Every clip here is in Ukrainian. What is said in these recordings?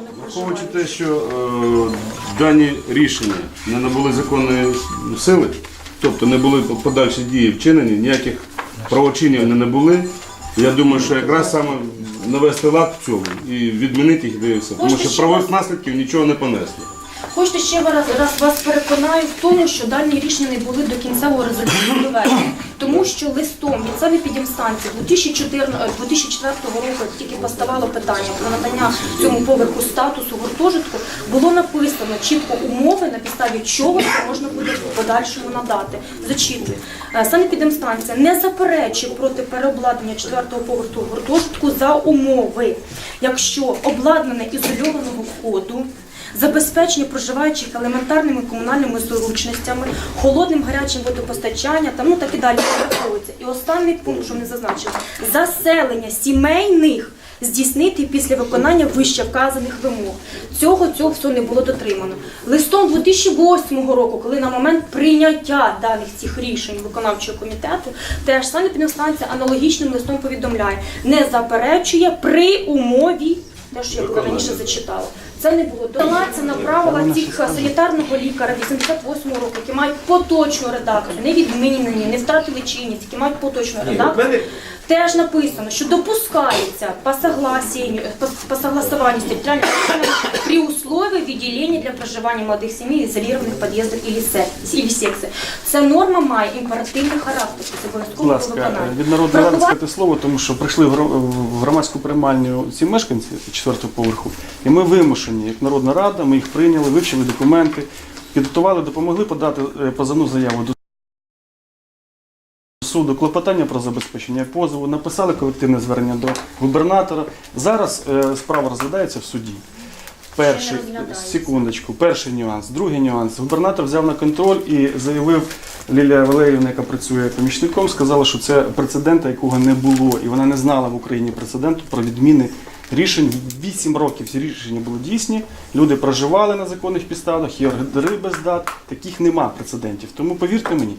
вони Враховуючи те, що е, дані рішення не набули законної сили, тобто не були подальші дії вчинені, ніяких правочинів не набули. Я думаю, що якраз саме навести лад в цьому і відмінити їх дивився. Тому що правових наслідків нічого не понесли. Хочете ще раз, раз вас переконаю в тому, що дані рішення не були до кінцевого результату доведені. Тому що листом від санепідемстанції 2014 2004 року тільки поставало питання про надання цьому поверху статусу гуртожитку, було написано чітко умови, на підставі чого це можна буде в подальшому надати. Зачитую. Е, Санепідемстанція не заперечує проти переобладнання четвертого поверху гуртожитку за умови, якщо обладнане ізольованого входу забезпечення проживаючих елементарними комунальними зручностями, холодним гарячим водопостачанням та ну так і далі. І останній пункт, що не зазначив, заселення сімейних здійснити після виконання вище вказаних вимог. Цього цього все не було дотримано. Листом 2008 року, коли на момент прийняття даних цих рішень виконавчого комітету, теж санепідемстанція аналогічним листом повідомляє, не заперечує при умові, те, що я була раніше зачитала. Це не було дала це направила цих санітарного лікаря 88 року, які мають поточну редакцію, не відмінені, не втратили чинність, які мають поточну редакцію Теж написано, що допускається по согласению, по, по согласованию с территориальным органом при условии выделения для проживания молодых семей изолированных подъездов или, се, или секций. Ця норма має імперативний характер, це Будь обов'язково ласка, виконання. від народної ради Врахувати- сказати слово, тому що прийшли в гро- в громадську приймальню ці мешканці четвертого поверху, і ми вимушені, як Народна Рада, ми їх прийняли, вивчили документи, підготували, допомогли подати е, позовну заяву до суду, клопотання про забезпечення позову, написали колективне звернення до губернатора. Зараз е, справа розглядається в суді. Перший, секундочку, перший нюанс, другий нюанс. Губернатор взяв на контроль і заявив Лілія Валеріївна, яка працює помічником, сказала, що це прецедента, якого не було, і вона не знала в Україні прецеденту про відміни рішень. Вісім років ці рішення були дійсні. Люди проживали на законних підставах, є ордери без дат. Таких нема прецедентів. Тому повірте мені.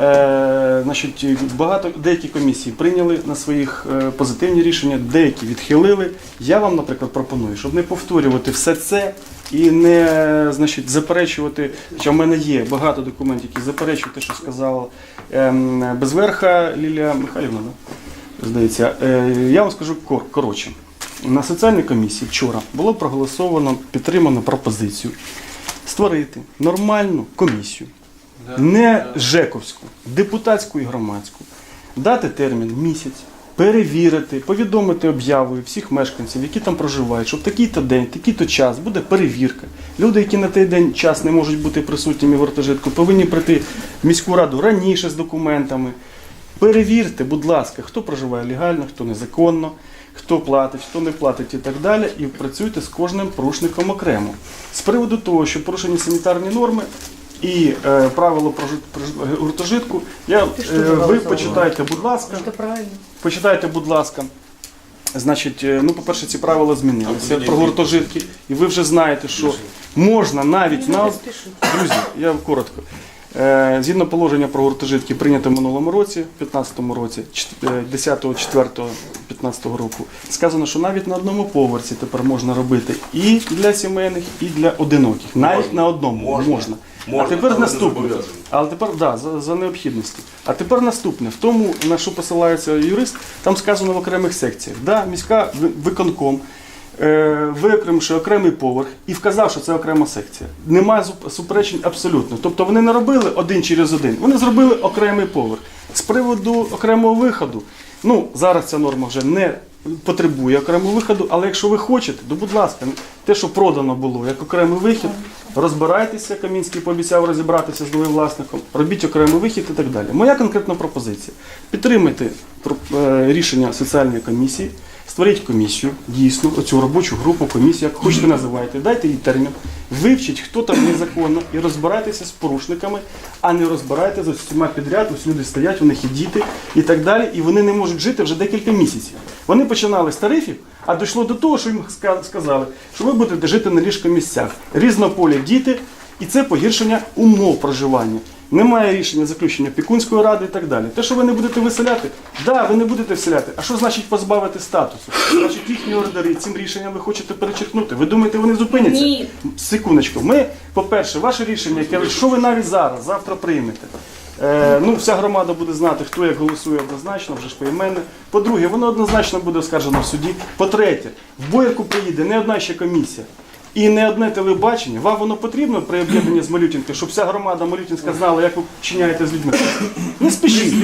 Е, значить, багато деякі комісії прийняли на своїх е, позитивні рішення, деякі відхилили. Я вам, наприклад, пропоную, щоб не повторювати все це і не значить, заперечувати. Хоча в мене є багато документів, які заперечують те, що сказала ем, безверха Лілія Михайлівна. Да? Здається, Е, я вам скажу кор- коротше. На соціальній комісії вчора було проголосовано, підтримано пропозицію створити нормальну комісію не ЖЕКовську, депутатську і громадську, дати термін місяць, перевірити, повідомити об'явою всіх мешканців, які там проживають, що в такий-то день, такий-то час буде перевірка. Люди, які на той день час не можуть бути присутніми в гуртожитку, повинні прийти в міську раду раніше з документами. Перевірте, будь ласка, хто проживає легально, хто незаконно, хто платить, хто не платить і так далі, і працюйте з кожним порушником окремо. З приводу того, що порушені санітарні норми і е, правила про ж- гуртожитку, я, е, ви почитайте, будь ласка, почитайте, будь ласка. Значить, е, ну, по-перше, ці правила змінилися про гуртожитки, і ви вже знаєте, що можна навіть на друзі, я коротко. Е, Згідно положення про гуртожитки прийнято в минулому році, в 2015 році, чт- е, 10.04.15 року, сказано, що навіть на одному поверсі тепер можна робити і для сімейних, і для одиноких. Навіть на одному можна. Можна, а тепер наступне. Але тепер да, за, за необхідності. А тепер наступне. В тому, на що посилається юрист, там сказано в окремих секціях. Да, міська ви- виконком е, виокремивши окремий поверх і вказав, що це окрема секція. Немає суперечень абсолютно. Тобто вони не робили один через один, вони зробили окремий поверх. З приводу окремого виходу, ну зараз ця норма вже не потребує окремого виходу, але якщо ви хочете, то будь ласка, те, що продано було як окремий вихід, розбирайтеся, Камінський пообіцяв розібратися з новим власником, робіть окремий вихід і так далі. Моя конкретна пропозиція: підтримайте е, рішення соціальної комісії. Створіть комісію, дійсно, оцю робочу групу, комісію, як хочете називайте, дайте їй термін, вивчіть, хто там незаконно, і розбирайтеся з порушниками, а не розбирайтеся з усіма підряд, ось люди стоять, у них і діти і так далі, і вони не можуть жити вже декілька місяців. Вони починали з тарифів, а дійшло до того, що їм ска- сказали, що ви будете жити на ліжкомісцях. Різнополі діти, і це погіршення умов проживання. Немає рішення заключення Пікунської ради і так далі. Те, що ви не будете виселяти, да, ви не будете вселяти. А що значить позбавити статусу? Значить, їхні ордери цим рішенням ви хочете перечеркнути. Ви думаєте, вони зупиняться? Ні. Секундочку. Ми, по-перше, ваше рішення, яке що ви навіть зараз, завтра приймете. Е, ну, вся громада буде знати, хто як голосує однозначно, вже ж поіменно. По-друге, воно однозначно буде оскаржено в суді. По-третє, в Боярку приїде не одна ще комісія. І не одне телебачення. Вам воно потрібно при об'єднанні з Малютінки, щоб вся громада Малютінська знала, як ви вчиняєте з людьми. Не спішіть.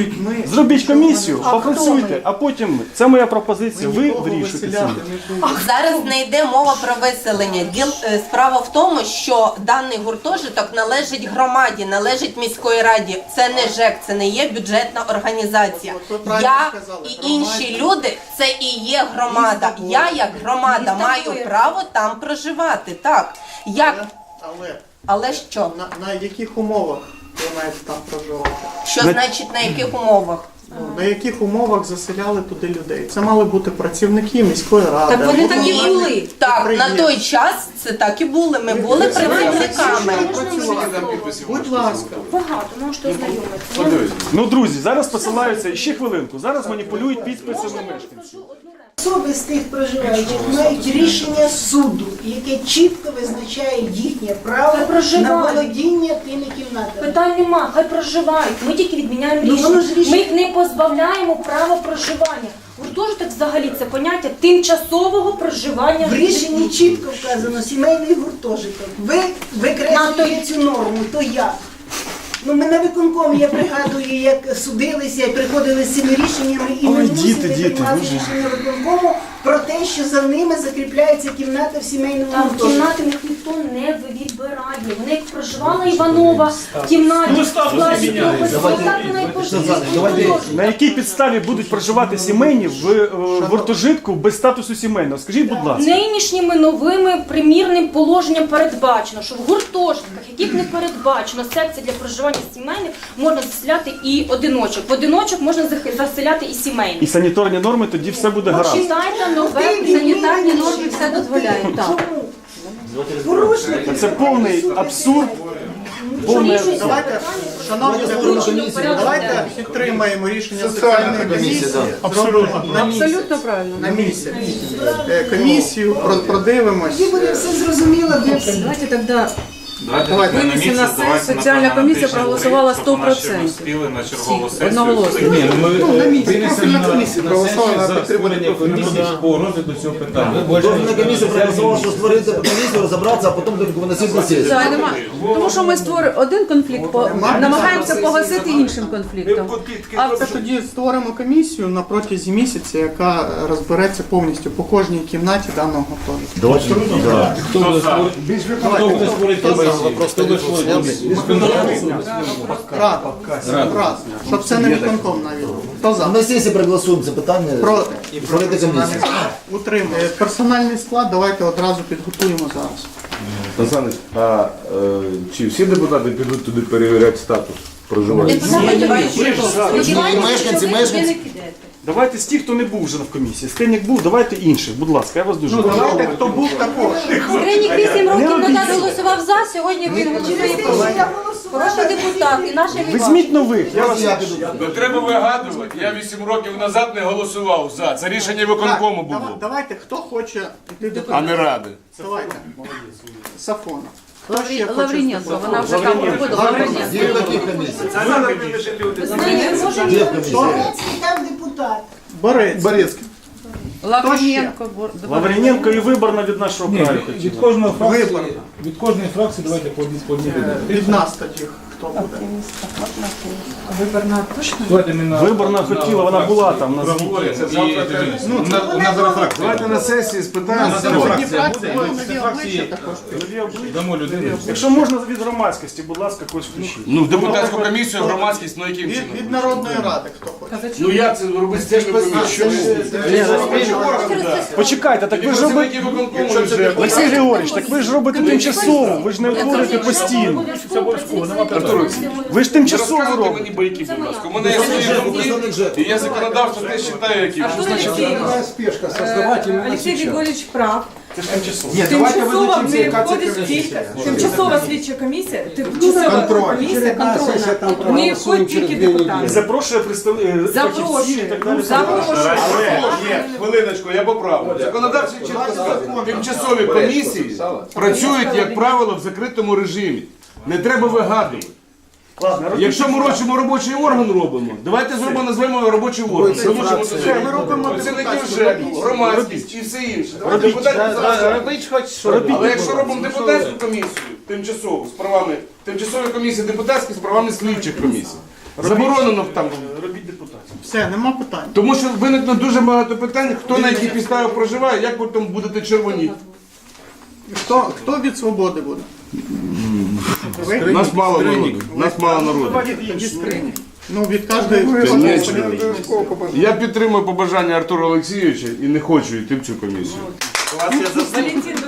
Зробіть комісію, попрацюйте, а потім ми. Це моя пропозиція. Ви вирішуєте це. Зараз не йде мова про виселення. Діл е, справа в тому, що даний гуртожиток належить громаді, належить міської раді. Це не ЖЕК, це не є бюджетна організація. Я і інші люди це і є громада. Я як громада маю право там проживати. Так як, Але але що? на, на яких умовах ви маєте там проживати? Що значить на яких умовах? Ну, на яких умовах заселяли туди людей? Це мали бути працівники міської ради. Так вони або так і були. Так, на той час це так і були. Ми були працівниками. Будь ласка. Багато, можете ознайомитися. Подивись. Ну, друзі, зараз посилаються ще хвилинку. Зараз маніпулюють підписами мешканців. Особи з тих проживаючих мають рішення суду, яке чітко визначає їхнє право проживають. на володіння тими кімнатами. Питань нема, хай проживають. Ми тільки відміняємо Ну, воно рішення. ж рішення- Ми їх не позбавляємо права проживання. Гуртожиток взагалі це поняття тимчасового проживання В рішенні чітко вказано сімейний гуртожиток. Ви викреслюєте цю норму, то як? Ну, ми на виконкомі, я пригадую, як судилися і приходили з цими рішеннями, і ми Ой, мусили діти, діти, приймати рішення виконкому про те, що за ними закріпляється кімната в сімейному Там гуртожитку. кімнати в них ніхто не відбирає. Вони як проживала Іванова в кімнаті в класі того, так вона і проживає. На якій підставі будуть проживати сімейні в е, гуртожитку без статусу сімейного? Скажіть, будь ласка. Нинішніми новими примірним положенням передбачено, що в гуртожитках, яких не передбачено секція для проживання сімейних, можна заселяти і одиночок. В одиночок можна зах- заселяти і І сімейних. санітарні норми тоді все буде гаразд. Почитайте нове Санітарні норми все дозволяють. Так. Порушники. Це повний абсурд. Повне... Давайте, шановні депутати, давайте підтримаємо рішення соціальної комісії. Абсолютно. Абсолютно правильно. На місяць. Е, Комісію про- продивимось. Тоді буде все зрозуміло для всіх. Давайте тоді Давайте. винесемо на сесію. Соціальна комісія проголосувала 100%. Спіли на чергову Всі, сесію. одноголосно. Ні, ну ми Ну, на місці, винесемо на, комісія на на підтримання комісії по розгляду цього питання. Профільна комісія проголосувала, що створити комісію, розібратися, а потім тільки виносити на сесію. Це немає. Тому що ми створюємо один конфлікт, по- намагаємося погасити іншим конфліктом. А Це тоді створимо комісію на протязі місяця, яка розбереться повністю по кожній кімнаті даного. Давайте. Да. Хто буде Рада. Рада. Щоб це не виконком навіть. Хто за? На сесії проголосуємо це питання. Проти. І комісію. Утримує. Персональний склад давайте одразу підготуємо зараз. Олександр, а е, чи всі депутати підуть туди перевіряти статус проживання? Мешканці, мешканці. Давайте з тих, хто не був вже в комісії. Скринік був, давайте інших. Будь ласка, я вас дуже Ну прошу. давайте, хто був також. Скринік 8 років назад голосував за, сьогодні він голосує проти. Хороший депутат і наш Візьміть нових. Я вас. Не треба вигадувати. Я 8 років назад не голосував за. Це рішення виконкому було, Давайте, хто хоче а не ради. Давайте. Сафона. Лавріненко, вона вже там проходила. Лавріненко. Є комісії. Там депутат. Борець. Борецький. Лавріненко. Лаврененко і виборна від нашого краю. Від кожної фракції, від кожної фракції давайте по одній людині. Від нас тоді хто буде? Давайте ми на Виборна хотіла, вона була там на звіті. проговоримо і дивимося. Ну, на, у нас зараз. Давайте на сесії спитаємо. Нові фракція нові обличчя також. Дамо людину. Якщо можна від громадськості, будь ласка, когось включіть. Ну, в депутатську комісію, громадськість, ну яким чином? від Народної ради хто хоче. Ну як це робити з комісію? Почекайте, так ви ж робите. Олексій Григорійович, так ви ж робите тимчасово, ви ж не утворюєте постійно. Артур, Ви ж тимчасово Розказуйте робите. мені байки, будь ласка. У мене є свої думки, і я законодавство теж вважаю, які. Що спешка создавать именно Алексей сейчас. Григорьевич прав. Це ж тимчасово. Ні, давайте Тимчасова не яка це входить в комісія. Тимчасова слідча комісія, тимчасова Контроль. комісія контрольна. Не входить тільки І депутати. запрошує представників Запрошує. і так далі. Але є, хвилиночку, я поправлю. Законодавчий чітко сказав, тимчасові комісії працюють, як правило, в закритому режимі. Не треба вигадувати. Ладно, Якщо ми робимо робочий орган робимо, давайте зробимо назвемо його робочий орган. Тому що Ми робимо працівників ЖЕКу, громадськість і все інше. Робіть, Депутатів да, зараз- да, робіть хоч що. Робіть. Але якщо робимо депутатську комісію тимчасову з правами, тимчасові комісії депутатські з правами слідчих комісій. Заборонено там. Робіть депутатів. Все, нема питань. Тому що виникне дуже багато питань, хто на якій підставі проживає, як потім будете червоніти. Хто, хто від свободи буде? Ви? Нас мало народу. Нас мало народу. Ну, від кожної Я підтримую побажання Артура Олексійовича і не хочу йти в цю комісію. Валентин.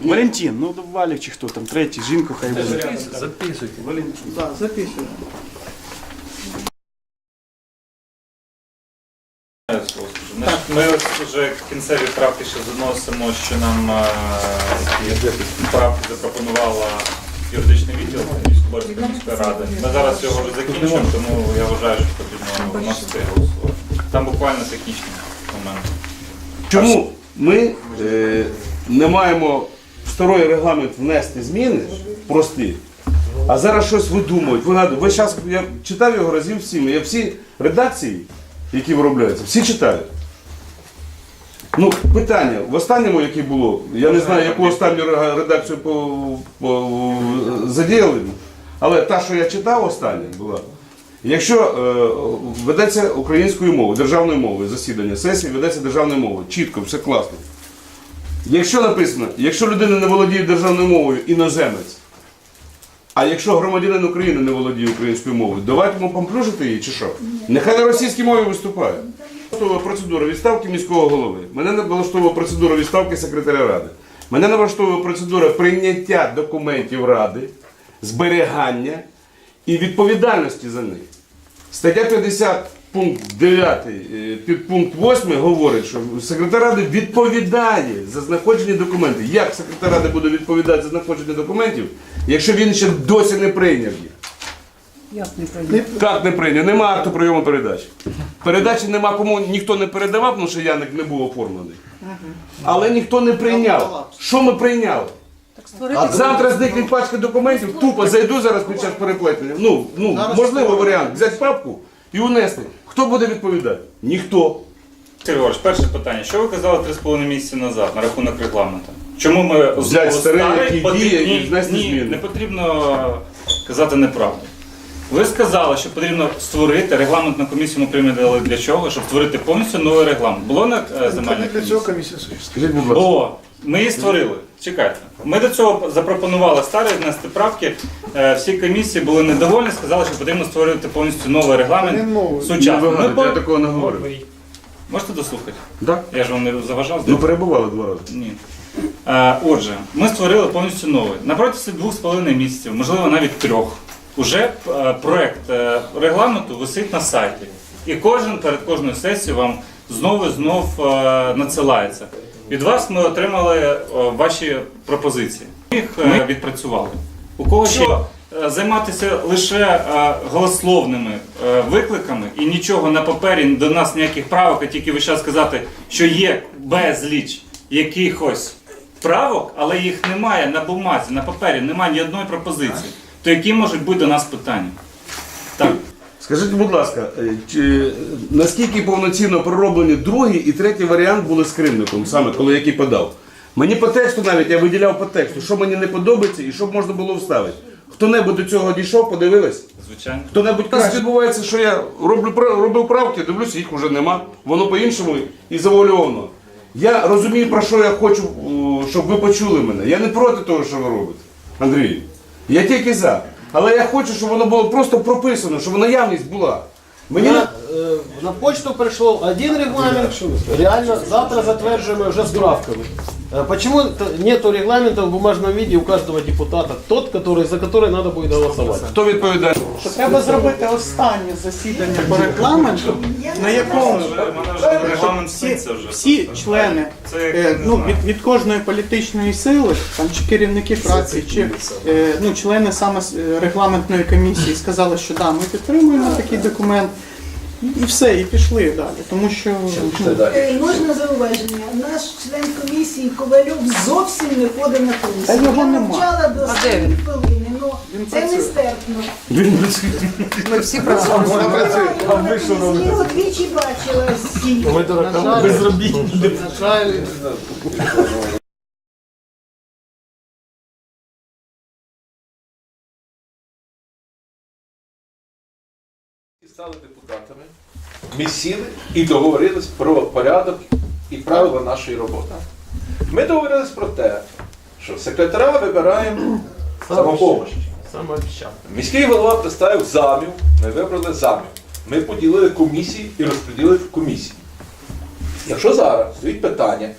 Валентин, ну Валік чи хто там, третій, жінку хай буде. Да, записуємо. Значить, Ми вже кінцеві правки ще заносимо, що нам е, правки запропонувала юридичний відділ Військової міської ради. Ми зараз його вже закінчимо, тому я вважаю, що потрібно вносити і голосувати. Там буквально технічні моменти. Чому ми е, не маємо в старий регламент внести зміни прості, а зараз щось видумують, вигадують. Ви зараз, я читав його разів всіми, я всі редакції, які виробляються, всі читаю. Ну, питання. В останньому, яке було, я не знаю, яку останню редакцію по, по, задіяли, але та, що я читав остання була. Якщо е, ведеться українською мовою, державною мовою, засідання сесії ведеться державною мовою, чітко, все класно. Якщо написано, якщо людина не володіє державною мовою, іноземець, а якщо громадянин України не володіє українською мовою, давайте йому помплюжити її чи що? Нехай на російській мові виступає. Влаштовує процедура відставки міського голови. Мене не влаштовує процедура відставки секретаря ради. Мене не влаштовує процедура прийняття документів ради, зберігання і відповідальності за них. Стаття 50 пункт 9 е, підпункт 8 говорить, що секретар ради відповідає за знаходжені документи. Як секретар ради буде відповідати за знаходження документів, якщо він ще досі не прийняв їх? Як не прийняв? Нема акту прийому передачі. Передачі нема кому ніхто не передавав, тому що Яник не був оформлений. Але ніхто не прийняв. Що ми прийняли? Завтра зникне пачка документів, тупо зайду зараз під час переплетення. Ну, ну можливо варіант. Взяти папку і унести. Хто буде відповідати? Ніхто. Григорович, перше питання. Що ви казали 3,5 місяці назад на рахунок регламенту? Чому ми Взяти старий, який діє, і внести ні, зміни. не потрібно казати неправду. Ви сказали, що потрібно створити регламентну комісію ми прийняли для чого? Щоб створити повністю новий регламент. Було на е, земельній комісії? Скажіть, будь ласка. О, ми її створили. Чекайте. Ми до цього запропонували старі внести правки. Е, Всі комісії були недовольні, сказали, що потрібно створити повністю новий регламент. Не Сучасний. Ми вигадуйте, по- я такого не говорив. Можете дослухати? Так? Я ж вам не заважав. Ну перебували два рази. Ні. Е, отже, ми створили повністю новий. На протязі двох з половиною місяців, можливо, навіть трьох, уже е, проект е, регламенту висить на сайті. І кожен перед кожною сесією вам знову і знов е, надсилається. Від вас ми отримали ваші пропозиції. Ми їх відпрацювали. У кого що займатися лише голословними викликами і нічого на папері до нас ніяких правок, а тільки ви зараз сказати, що є безліч якихось правок, але їх немає на бумазі, на папері, немає ні одної пропозиції. То які можуть бути до нас питання? Так. Скажіть, будь ласка, е, чи, наскільки повноцінно пророблені другий і третій варіант були з кривником, саме коли який подав? Мені по тексту навіть я виділяв по тексту, що мені не подобається і що б можна було вставити. Хто-небудь до цього дійшов, подивились? Звичайно. Хто-небудь каже, відбувається, що я роблю робив правки, дивлюся, їх вже нема. Воно по-іншому і завуальовано. Я розумію, про що я хочу, щоб ви почули мене. Я не проти того, що ви робите, Андрій. Я тільки за. Але я хочу, щоб воно було просто прописано, щоб наявність була. Мені е, на почту прийшов один регламент, реально завтра затверджуємо вже з правками. Е, Почему нету регламента в бумажном виде у каждого депутата? Тот, который, за который надо будет голосовать. Хто відповідає? Що треба зробити останнє засідання по регламенту, на якому Регламент всі, сниться вже. всі члени е, ну, від, від кожної політичної сили, там чи керівники фракцій, чи е, ну, члени саме е, регламентної комісії сказали, що да, ми підтримуємо такий документ. І все, і пішли далі. Тому що ну, Е, Можна зауваження. Наш член комісії Ковальов зовсім не ходить на комісію. Та його Я нема. мовчала до А де він? хвилини, ну Він це працює. нестерпно. ми всі працюємо. Я його двічі бачила всі. На жаль, стали депутатами, ми сіли і договорились про порядок і правила нашої роботи. Ми договорились про те, що секретаря вибираємо самопомощі. Міський голова представив замів, ми вибрали замів. Ми поділили комісії і розподілили в комісії. Якщо зараз стоїть питання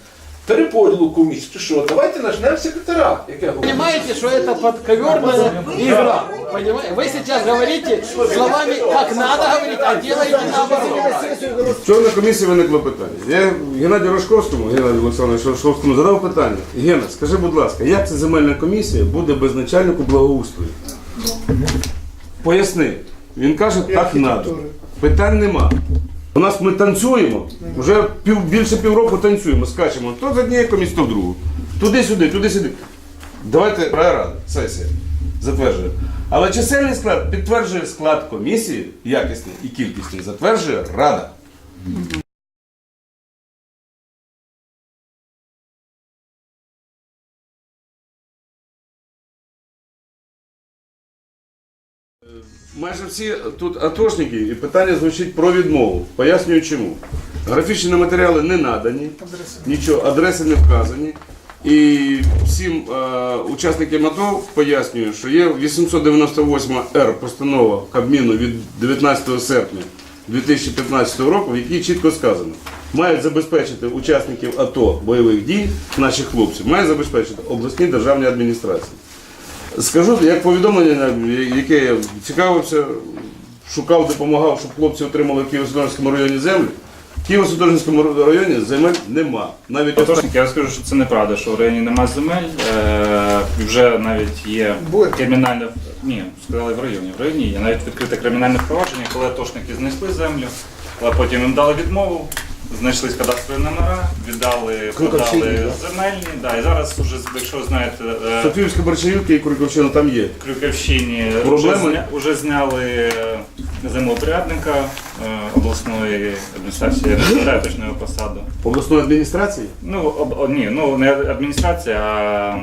переподілу комісії, чи що, давайте нажнемо секретаря, яке говорить. понимаете, что это подковерная игра. Понимаете? Вы сейчас говорите словами, как надо говорить, а делаете наоборот. Вчора на комісії виникло питання. Я Геннадію Рожковському, Геннадію Олександровичу Рожковському задав питання. Гена, скажи, будь ласка, як ця земельна комісія буде без начальнику благоустрою? Поясни. Він каже, так треба. Питань нема. У нас ми танцюємо, вже пів, більше півроку танцюємо, скачемо. То з однієї комісії, то в другу. Туди-сюди, туди-сюди. Давайте рада, сесія, затверджує. Але чисельний склад підтверджує склад комісії, якісний і кількісний, затверджує рада. Майже всі тут атошники, і питання звучить про відмову. Пояснюю чому. Графічні матеріали не надані, нічого, адреси не вказані. І всім е, учасникам АТО пояснюю, що є 898 Р постанова Кабміну від 19 серпня 2015 року, в якій чітко сказано, мають забезпечити учасників АТО бойових дій, наших хлопців, мають забезпечити обласні державні адміністрації. Скажу, як повідомлення, яке я цікавився, шукав, допомагав, щоб хлопці отримали в Києво-Святошинському районі землю. В Києво-Святошинському районі земель нема. Навіть Атошники, я скажу, що це неправда, що в районі немає земель. Е, вже навіть є кримінальне. Ні, сказали в районі. В районі є навіть відкрите кримінальне провадження, коли атошники знайшли землю, але потім їм дали відмову, знайшли кадастрові номера, віддали, продали земельні. Да, і зараз, уже, якщо ви знаєте, е, Софіївська Борчаївка і Куриківщина там є. Крюківщині вже, Проблеми? зня, вже зняли е, землепорядника е, обласної адміністрації, я не пам'ятаю точно його посаду. Обласної адміністрації. Ну, об, о, ні, ну не адміністрація, а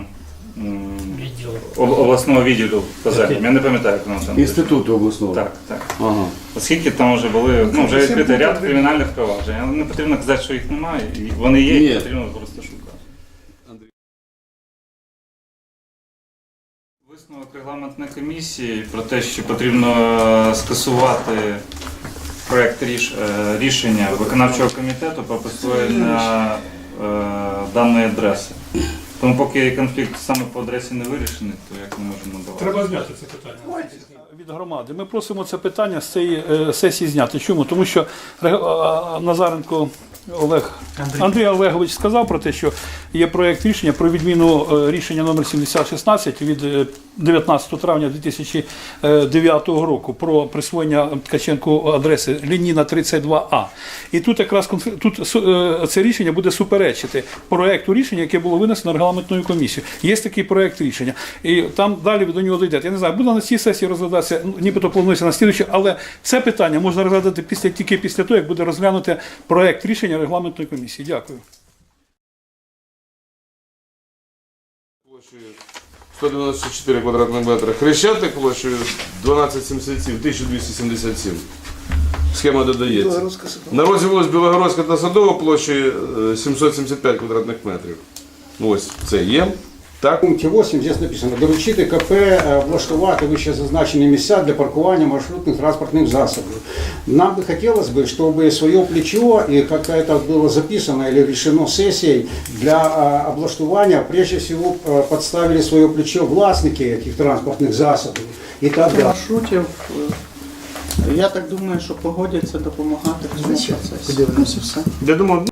об- обласного відділу по землям. Я не пам'ятаю, як воно там. Інституту обласного. Так, так. Ага. Оскільки там вже були, ну вже відкритий ряд кримінальних проваджень. Але Не потрібно казати, що їх немає. і Вони є, Ні. їх потрібно просто шукати. Висновок регламентної комісії про те, що потрібно е, скасувати проект ріш, е, рішення виконавчого комітету про присвоєння е, даної адреси. Тому поки конфлікт саме по адресі не вирішений, то як ми можемо надавати? Треба зняти це питання. від громади. Ми просимо це питання з цієї е, сесії зняти. Чому? Тому що Ре- е, Назаренко Олег Андрій. Олегович сказав про те, що є проєкт рішення про відміну е, рішення номер 7016 від е, 19 травня 2009 року про присвоєння Ткаченку адреси Лініна 32А. І тут якраз тут е, це рішення буде суперечити проєкту рішення, яке було винесено регламентною комісією. Є такий проєкт рішення. І там далі до нього дійде. Я не знаю, буде на цій сесії розглядатися, ну, нібито планується на слідчій, але це питання можна розглядати після тільки після того, як буде розглянути проєкт рішення регламентної комісії. Дякую. Площею 194 квадратних метри. Хрещатик площею 1277, 1277. Схема додається. На розі вулиць Білогородська та Садова площею е, 775 квадратних метрів. Ось це є. Так? В пункті 8 здесь написано доручити КП е, влаштувати вище зазначені місця для паркування маршрутних транспортних засобів. Нам би хотілося б, щоб своє плечо і як це було записано или решено сесією для е, облаштування, прежде всего е, підставили своє плечо власники цих транспортних засобів і так далі. маршрутів. е, Я так думаю, що погодяться допомагати в цьому процесі. Все. Я думаю,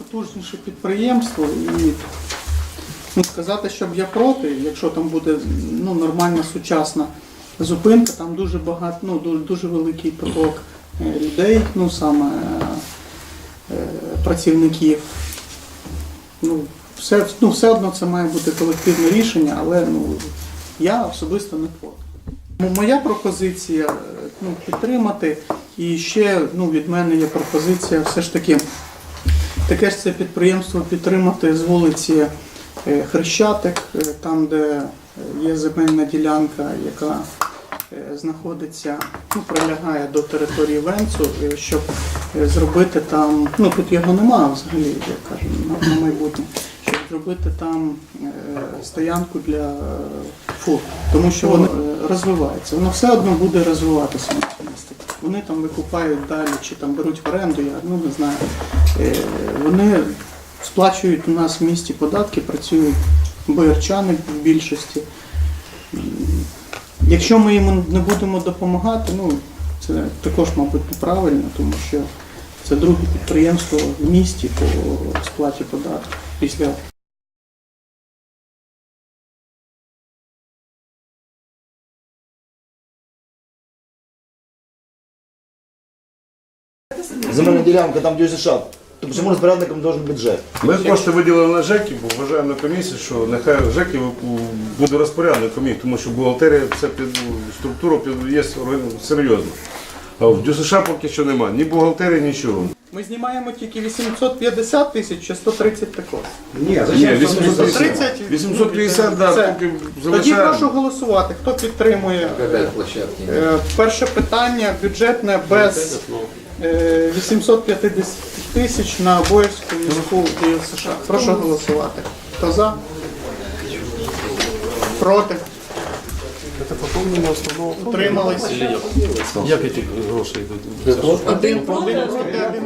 Найпотужніше підприємство і ну, сказати, щоб я проти, якщо там буде ну, нормальна сучасна зупинка, там дуже багато, ну, дуже, великий поток е, людей, ну саме е, працівників. Ну, все, ну, все одно це має бути колективне рішення, але ну, я особисто не проти. Моя пропозиція е, ну, підтримати. І ще ну, від мене є пропозиція все ж таки таке ж це підприємство підтримати з вулиці е, Хрещатик, е, там, де е, є земельна ділянка, яка знаходиться, ну, прилягає до території Венцу, щоб зробити там, ну тут його немає взагалі, я кажу, на, майбутнє, щоб зробити там стоянку для фур, тому що воно розвивається, воно все одно буде розвиватися. Вони там викупають далі чи там беруть в оренду, я ну не знаю. Е, Вони сплачують у нас в місті податки, працюють боярчани в більшості. Якщо ми їм не будемо допомагати, ну це також, мабуть, неправильно, тому що це друге підприємство в місті по сплаті податків після ділянка, там де США. То почему розпорядником должен бути ЖЕК? Ми кошти виділили на ЖЕКи, бо вважаємо на комісії, що нехай ЖЕКи буде розпорядником їх, тому що бухгалтерія це під структура під є серйозно. А в ДЮСШ поки що немає. Ні бухгалтерії, нічого. Ми знімаємо тільки 850 тисяч чи 130 також. Ні, Ні, зачем 850. 850, да, Це. поки Тоді залишаємо. прошу голосувати. Хто підтримує е, е, перше питання бюджетне без 850 тисяч на Боярську міську ДІЛ США. Прошу голосувати. Хто за? Проти? Це поповнення основного Утримались? Як ці гроші йдуть? Один проти, один.